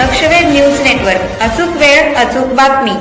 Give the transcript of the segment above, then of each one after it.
लक्षवेध news network. अचूक वेळ अचूक बातमी.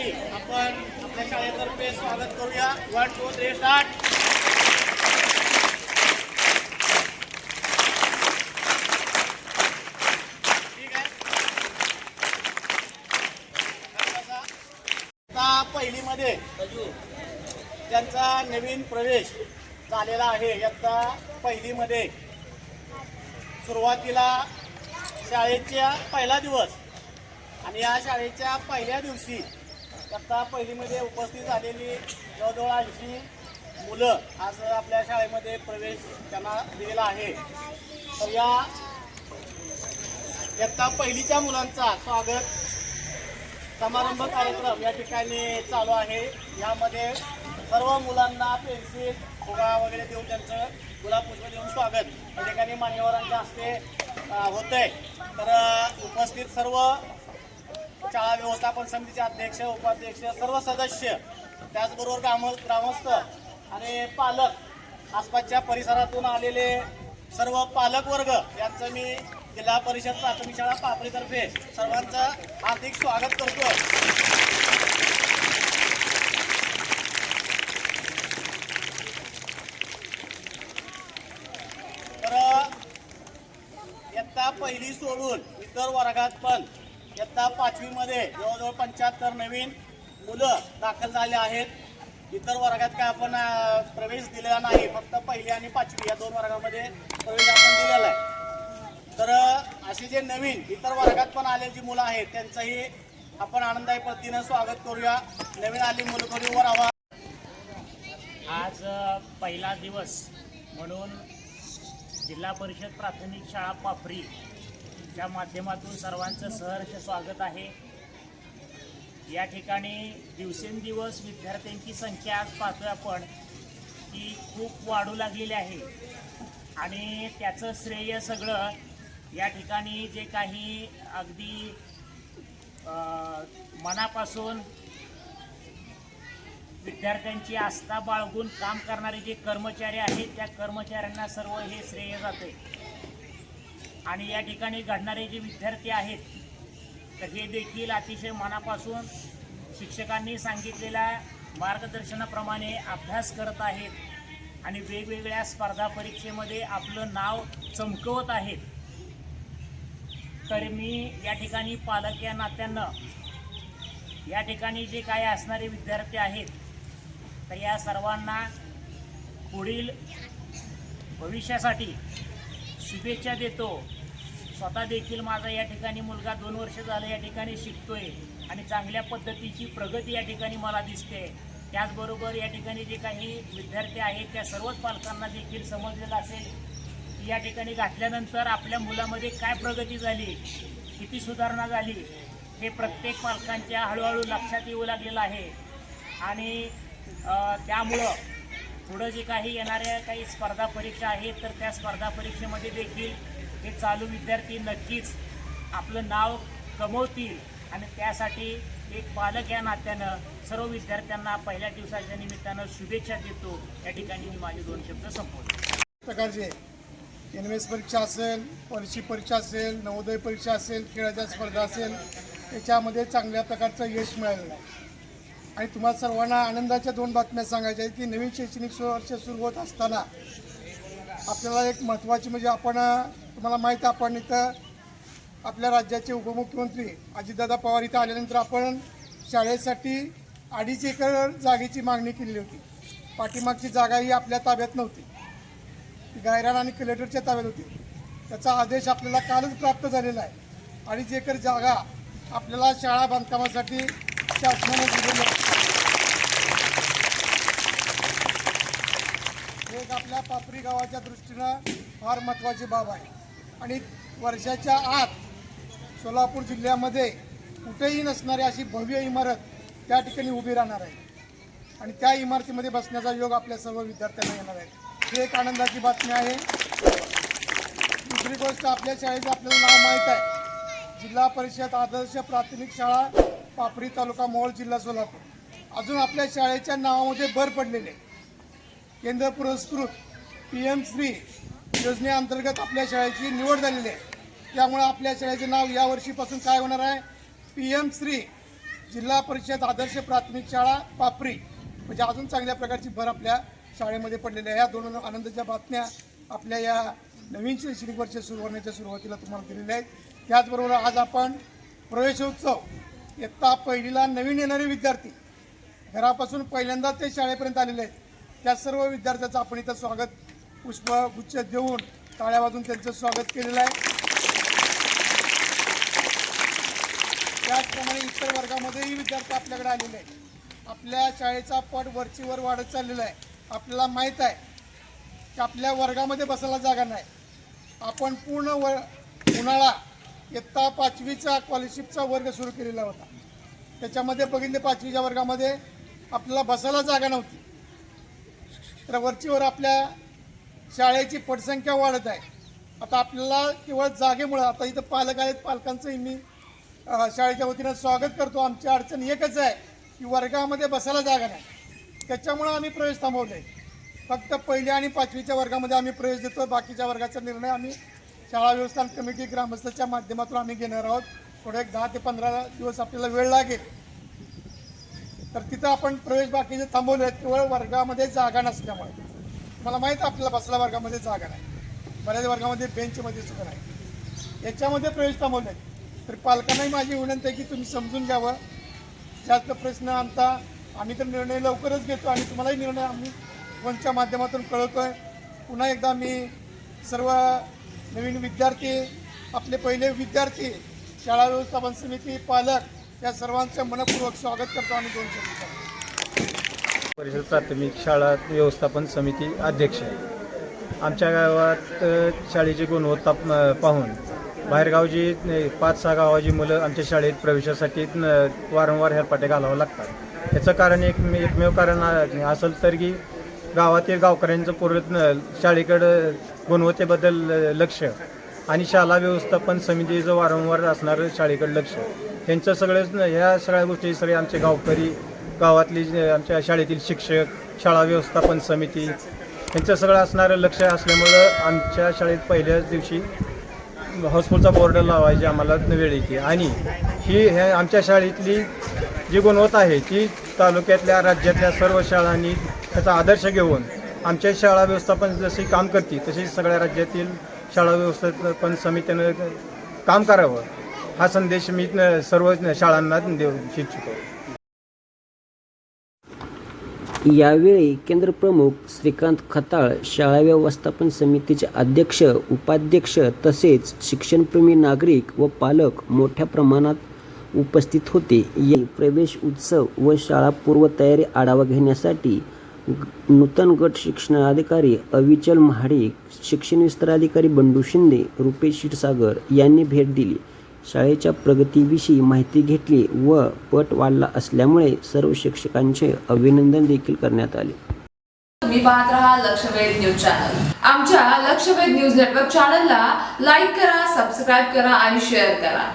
मुलांचंही आपण आपल्या शाळेतर्फे स्वागत करूया. वन टू थ्री स्टार्ट ठीक आहे? आता पहिलीमध्ये त्यांचा नवीन प्रवेश झालेला आहे इयत्ता पहिलीमध्ये सुरुवातीला शाळेच्या पहिला दिवस आणि या शाळेच्या पहिल्या दिवशी आत्ता पहिलीमध्ये उपस्थित झालेली जवळजवळ ऐंशी मुलं आज आपल्या शाळेमध्ये प्रवेश त्यांना दिलेला आहे. तर या इयत्ता पहिलीच्या मुलांचा स्वागत समारंभ कार्यक्रम या ठिकाणी चालू आहे. यामध्ये सर्व मुलांना पेन्सिल फुगा वगैरे देऊन त्यांचं गुलाबपुष्प देऊन स्वागत या ठिकाणी मान्यवरांच्या हस्ते होत आहे तर उपस्थित सर्व शाळा व्यवस्थापन समितीचे अध्यक्ष उपाध्यक्ष सर्व सदस्य त्याचबरोबर ग्राम ग्रामस्थ आणि पालक आसपासच्या परिसरातून आलेले सर्व पालकवर्ग यांचं मी जिल्हा परिषद प्राथमिक शाळा पापडीतर्फे सर्वांचं हार्दिक स्वागत करतो तर इयत्ता पहिली सोडून इतर वर्गात पण इयत्ता पाचवीमध्ये जवळजवळ पंच्याहत्तर नवीन मुलं दाखल झाले आहेत. इतर वर्गात काय आपण प्रवेश दिलेला नाही फक्त पहिली आणि पाचवी या दोन वर्गामध्ये प्रवेश आपण दिलेला आहे. तर असे जे नवीन इतर वर्गात पण आलेली जी मुलं आहेत त्यांचंही आपण आनंदाई पद्धतीनं स्वागत करूया. नवीन आली मुलं वर हवा आज पहिला दिवस म्हणून जिल्हा परिषद प्राथमिक शाळा पाफरी च्या माध्यमातून सर्वांचं सहर्ष स्वागत आहे. या ठिकाणी दिवसेंदिवस विद्यार्थ्यांची संख्या आज पाहतोय आपण. की खूप वाढू लागलेली आहे. आणि त्याचं श्रेय सगळं या ठिकाणी जे काही अगदी मनापासून विद्यार्थ्यांची आस्था बाळगून काम करणारे जे कर्मचारी आहेत त्या कर्मचाऱ्यांना सर्व हे श्रेय जाते आणि या ठिकाणी घडणारे जे विद्यार्थी आहेत तर हे देखील अतिशय मनापासून शिक्षकांनी सांगितलेल्या मार्गदर्शनाप्रमाणे अभ्यास करत आहेत आणि वेगवेगळ्या स्पर्धा परीक्षेमध्ये आपलं नाव चमकवत आहेत. तर मी या ठिकाणी पालक या नात्यानं या ठिकाणी जे काही असणारे विद्यार्थी आहेत तर या सर्वांना पुढील भविष्यासाठी शुभेच्छा देतो. स्वतः देखील माझा या ठिकाणी मुलगा दोन वर्ष झालं या ठिकाणी शिकतोय आणि चांगल्या पद्धतीची प्रगती या ठिकाणी मला दिसते. त्याचबरोबर या ठिकाणी जे काही विद्यार्थी आहेत त्या सर्वच पालकांना देखील समजलेलं असेल की या ठिकाणी घातल्यानंतर आपल्या मुलामध्ये काय प्रगती झाली किती सुधारणा झाली हे प्रत्येक पालकांच्या हळूहळू लक्षात येऊ लागलेलं आहे. आणि त्यामुळं पुढं जे काही येणाऱ्या काही स्पर्धा परीक्षा आहेत तर त्या स्पर्धा परीक्षेमध्ये देखील हे चालू विद्यार्थी नक्कीच आपलं नाव कमवतील. आणि त्यासाठी एक पालक या नात्यानं सर्व विद्यार्थ्यांना पहिल्या दिवसाच्या निमित्तानं शुभेच्छा देतो. या ठिकाणी मी माझे दोन शब्द संपवतो. प्रकारचे एन एम एस परीक्षा असेल वर्षी परीक्षा असेल नवोदय परीक्षा असेल खेळाच्या स्पर्धा असेल याच्यामध्ये चांगल्या प्रकारचं यश मिळालेलं आहे. आणि तुम्हाला सर्वांना आनंदाच्या दोन बातम्या सांगायच्या आहेत की नवीन शैक्षणिक वर्ष सुरू होत असताना आपल्याला एक महत्त्वाची म्हणजे आपण तुम्हाला माहीत आहे आपण इथं आपल्या राज्याचे उपमुख्यमंत्री अजितदादा पवार इथं आल्यानंतर आपण शाळेसाठी अडीच एकर जागेची मागणी केलेली होती. पाठीमागची जागा ही आपल्या ताब्यात नव्हती. ती गायरान आणि कलेक्टरच्या ताब्यात होती. त्याचा आदेश आपल्याला कालच प्राप्त झालेला आहे. अडीच एकर जागा आपल्याला शाळा बांधकामासाठी शासनाने दिलेली आहे ही एक पापरी गावाच्या दृष्टीनं फार महत्त्वाची बाब आहे. आणि वर्षाच्या आत सोलापूर जिल्ह्यामध्ये कुठेही नसणारी अशी भव्य इमारत त्या ठिकाणी उभी राहणार आहे. आणि त्या इमारतीमध्ये बसण्याचा योग आपल्या सर्व विद्यार्थ्यांना येणार आहे. ही एक आनंदाची बातमी आहे. दुसरी गोष्ट आपल्या शाळेचं आपल्याला नाव माहीत आहे. जिल्हा परिषद आदर्श प्राथमिक शाळा पापरी तालुका मोहोळ जिल्हा सोलापूर. अजून आपल्या शाळेच्या नावामध्ये भर पडलेले केंद्र पुरस्कृत पी एम श्री योजनेअंतर्गत आपल्या शाळेची निवड झालेली आहे. त्यामुळे आपल्या शाळेचे नाव यावर्षीपासून काय होणार आहे? पी एम श्री जिल्हा परिषद आदर्श प्राथमिक शाळा पापरी. म्हणजे अजून चांगल्या प्रकारची भर आपल्या शाळेमध्ये पडलेली आहे. ह्या दोन आनंदाच्या बातम्या आपल्या या नवीन शैक्षणिक वर्ष सुरू होण्याच्या सुरुवातीला तुम्हाला दिलेल्या आहेत. त्याचबरोबर आज आपण प्रवेशोत्सव इयत्ता पहिलीला नवीन येणारे विद्यार्थी घरापासून पहिल्यांदा ते शाळेपर्यंत आलेले आहेत. त्या सर्व विद्यार्थ्याचं आपण इथं स्वागत पुष्पगुच्छ देऊन टाळ्या वाजून त्यांचं स्वागत केलेलं आहे. त्याचप्रमाणे इतर वर्गामध्येही विद्यार्थी आपल्याकडे आलेले आहेत. आपल्या शाळेचा पट वरचीवर वाढत चाललेला आहे. आपल्याला माहीत आहे की आपल्या वर्गामध्ये बसायला जागा नाही. आपण पूर्ण व उन्हाळा इयत्ता पाचवीचा स्कॉलरशिपचा वर्ग सुरू केलेला होता. त्याच्यामध्ये बघितले पाचवीच्या वर्गामध्ये आपल्याला बसायला जागा नव्हती. तर वरचीवर आपल्या शाळेची पटसंख्या वाढत आहे. आता आपल्याला केवळ जागेमुळं आता इथं पालक आहेत पालकांचंही मी शाळेच्या वतीनं स्वागत करतो. आमची अडचण एकच आहे की वर्गामध्ये बसायला जागा नाही. त्याच्यामुळं आम्ही प्रवेश थांबवले फक्त पहिल्या आणि पाचवीच्या वर्गामध्ये आम्ही प्रवेश देतो बाकीच्या वर्गाचा निर्णय आम्ही शाळा व्यवस्थापन कमिटी ग्रामस्थाच्या माध्यमातून आम्ही घेणार आहोत. थोडे एक दहा ते पंधरा दिवस आपल्याला वेळ लागेल. तर तिथं आपण प्रवेश बाकीचे थांबवले आहेत केवळ वर्गामध्ये जागा नसल्यामुळे. मला माहीत आहे आपल्याला बसला वर्गामध्ये जागा नाही. बऱ्याच वर्गामध्ये बेंचमध्ये सुद्धा नाही. याच्यामध्ये प्रवेश थांबवले. तर पालकांनाही माझी विनंती आहे की तुम्ही समजून घ्यावं. जास्त प्रश्न आणता. आम्ही तर निर्णय लवकरच घेतो आणि तुम्हालाही निर्णय आम्ही फोनच्या माध्यमातून कळवतोय. पुन्हा एकदा मी सर्व नवीन विद्यार्थी आपले पहिले विद्यार्थी शाळा व्यवस्थापन समिती पालक या सर्वांचं मनपूर्वक स्वागत करतो आणि दोन शब्द. परिषद प्राथमिक शाळा व्यवस्थापन समिती अध्यक्ष आमच्या गावात शाळेची गुणवत्ता पाहून बाहेरगावची पाच सहा गावाची मुलं आमच्या शाळेत प्रवेशासाठी वारंवार हेरपाटे घालावं लागतात. याचं कारण एक एकमेव कारण असेल तर की गावातील गावकऱ्यांचं पूर्ण शाळेकडं गुणवत्तेबद्दल लक्ष आणि शाळा व्यवस्थापन समितीचं वारंवार असणारं शाळेकडं लक्ष. यांचं सगळं ह्या सगळ्या गोष्टी सगळे आमचे गावकरी गावातली जे आमच्या शाळेतील शिक्षक शाळा व्यवस्थापन समिती यांचं सगळं असणारं लक्ष असल्यामुळं आमच्या शाळेत पहिल्याच दिवशी हाऊसफुलचा बोर्ड लावायची आम्हाला वेळ येते. आणि ही ह्या आमच्या शाळेतली जी गुणवत्ता आहे ती तालुक्यातल्या राज्यातल्या सर्व शाळांनी त्याचा आदर्श घेऊन आमच्या शाळा व्यवस्थापन जशी काम करते तशी सगळ्या राज्यातील शाळा व्यवस्थापन समितीनं काम करावं. हा संदेश मी सर्व शाळांना देऊ इच्छितो. यावेळी केंद्रप्रमुख श्रीकांत खताळ शाळा व्यवस्थापन समितीचे अध्यक्ष उपाध्यक्ष तसेच शिक्षणप्रेमी नागरिक व पालक मोठ्या प्रमाणात उपस्थित होते. या प्रवेश उत्सव व शाळा पूर्वतयारी आढावा घेण्यासाठी नूतन गट शिक्षणाधिकारी अविचल महाडिक शिक्षण विस्तार अधिकारी बंडू शिंदे रुपेश क्षीरसागर यांनी भेट दिली. शाळेच्या प्रगतीविषयी माहिती घेतली व पट वाढला असल्यामुळे सर्व शिक्षकांचे अभिनंदन देखील करण्यात आले. तुम्ही पाहत राहा लक्षवेध न्यूज चॅनल. आमच्या लक्षवेध न्यूज नेटवर्क चॅनलला लाईक करा सबस्क्राईब करा आणि शेअर करा.